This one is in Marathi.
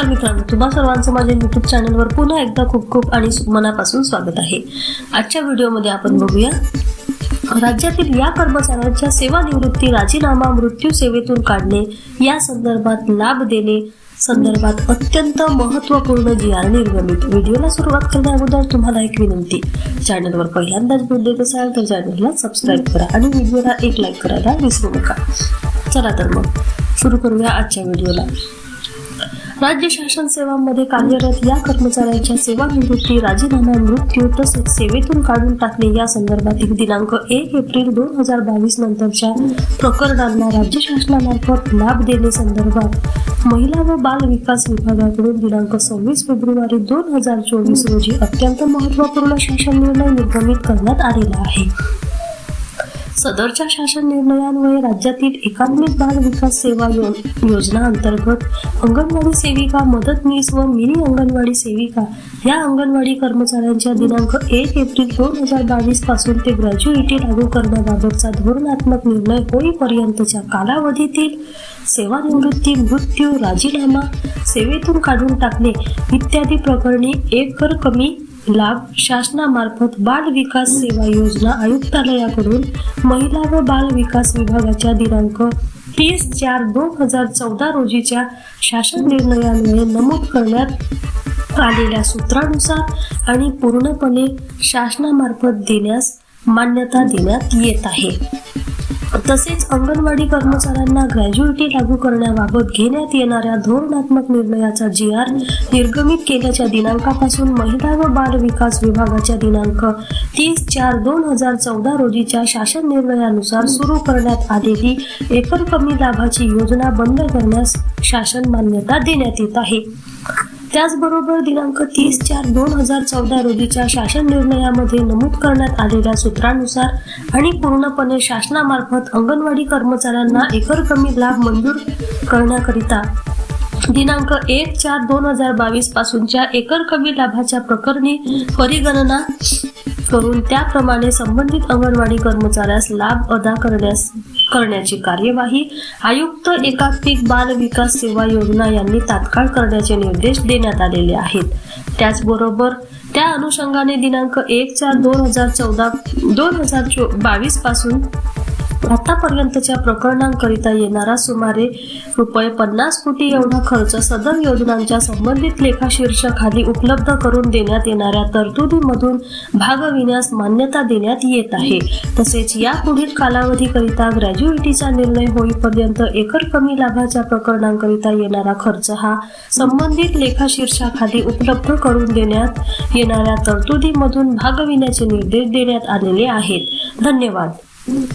मित्रांनो तुम्हा सर्वांचं माझ्या युट्यूब चॅनलवर पुन्हा एकदा खूप खूप आणि मनापासून स्वागत आहे. आजच्या व्हिडिओमध्ये आपण बघूया राज्यातील या कर्मचाऱ्यांच्या सेवानिवृत्ती राजीनामा मृत्यू सेवेतून काढणे या संदर्भात लाभ देणे संदर्भात अत्यंत महत्त्वपूर्ण जी आर निर्गमित व्हिडिओला सुरुवात करण्या अगोदर तुम्हाला एक विनंती चॅनलवर पहिल्यांदाच भेट देत असाल तर चॅनलला सबस्क्राईब करा आणि व्हिडिओला एक लाईक करायला विसरू नका. चला तर मग सुरू करूया आजच्या व्हिडिओला राज्य शासन सेवांमध्ये कार्यरत या कर्मचाऱ्यांच्या सेवानिवृत्ती राजीनामा मृत्यू तसेच सेवेतून काढून टाकणे या संदर्भातील दिनांक एक एप्रिल दोन हजार बावीस नंतरच्या प्रकरणांना राज्य शासनामार्फत लाभ देणे संदर्भात महिला व बाल विकास विभागाकडून दिनांक सव्वीस फेब्रुवारी दोन हजार चोवीस रोजी अत्यंत महत्त्वपूर्ण शासन निर्णय निर्गमित करण्यात आलेला आहे. सदरच्या शासन निर्णयांमुळे राज्यातील एकात्मिक बाल विकास सेवा यो- योजना अंतर्गत अंगणवाडी सेविका मदतनीस व मिनी अंगणवाडी सेविका या अंगणवाडी कर्मचाऱ्यांच्या दिनांक एक एप्रिल दोन हजार बावीसपासून ते ग्रॅज्युएटी लागू करण्याबाबतचा धोरणात्मक निर्णय होईपर्यंतच्या कालावधीतील सेवानिवृत्ती मृत्यू राजीनामा सेवेतून काढून टाकणे इत्यादी प्रकरणी एक कर कमी लाभ शासनामार्फत बाल विकास सेवा योजना आयुक्तालयाकडून महिला व बाल विकास विभागाच्या दिनांक तीस चार दोन हजार चौदा रोजीच्या शासन निर्णयामुळे नमूद करण्यात आलेल्या सूत्रानुसार आणि पूर्णपणे शासनामार्फत देण्यास मान्यता देण्यात येत आहे. तसेच अंगणवाडी कर्मचाऱ्यांना ग्रॅज्युएटी लागू करण्याबाबत घेण्यात येणाऱ्या धोरणात्मक निर्णयाचा जी आर निर्गमित केल्याच्या दिनांकापासून महिला व बाल विकास विभागाच्या दिनांक तीस चार दोन हजार चौदा रोजीच्या शासन निर्णयानुसार सुरू करण्यात आलेली एकर कमी लाभाची योजना बंद करण्यास शासन मान्यता देण्यात येत आहे. त्याचबरोबर दिनांक तीस चार दोन हजार चौदा रोजीच्या शासन निर्णयामध्ये नमूद करण्यात आलेल्या सूत्रानुसार आणि पूर्णपणे शासनामार्फत अंगणवाडी कर्मचाऱ्यांना एकर कमी लाभ मंजूर करण्याकरिता दिनांक एक चार दोन हजार बावीस पासूनच्या एकर कमी लाभाच्या प्रकरणी परिगणना करून त्याप्रमाणे संबंधित अंगणवाडी कर्मचाऱ्यास लाभ अदा करण्यास करण्याची कार्यवाही आयुक्त एकात्मिक बाल विकास सेवा योजना यांनी तात्काळ करण्याचे निर्देश देण्यात आलेले आहेत. त्याचबरोबर त्या अनुषंगाने दिनांक एक चार दोन हजार चौदा दोन हजार चो बावीसपासून आतापर्यंतच्या प्रकरणांकरिता येणारा सुमारे रुपये पन्नास कोटी एवढा खर्च सदर योजनांच्या संबंधित लेखाशीर्षाखाली उपलब्ध करून देण्यात येणाऱ्या तरतुदीमधून भागविण्यास मान्यता देण्यात येत आहे. तसेच या पुढील कालावधीकरिता ग्रॅज्युएटीचा निर्णय होईपर्यंत एकर कमी लाभाच्या प्रकरणांकरिता येणारा खर्च हा संबंधित लेखाशीर्षाखाली उपलब्ध करून देण्यात येणाऱ्या तरतुदीमधून भागविण्याचे निर्देश देण्यात आलेले आहेत. धन्यवाद.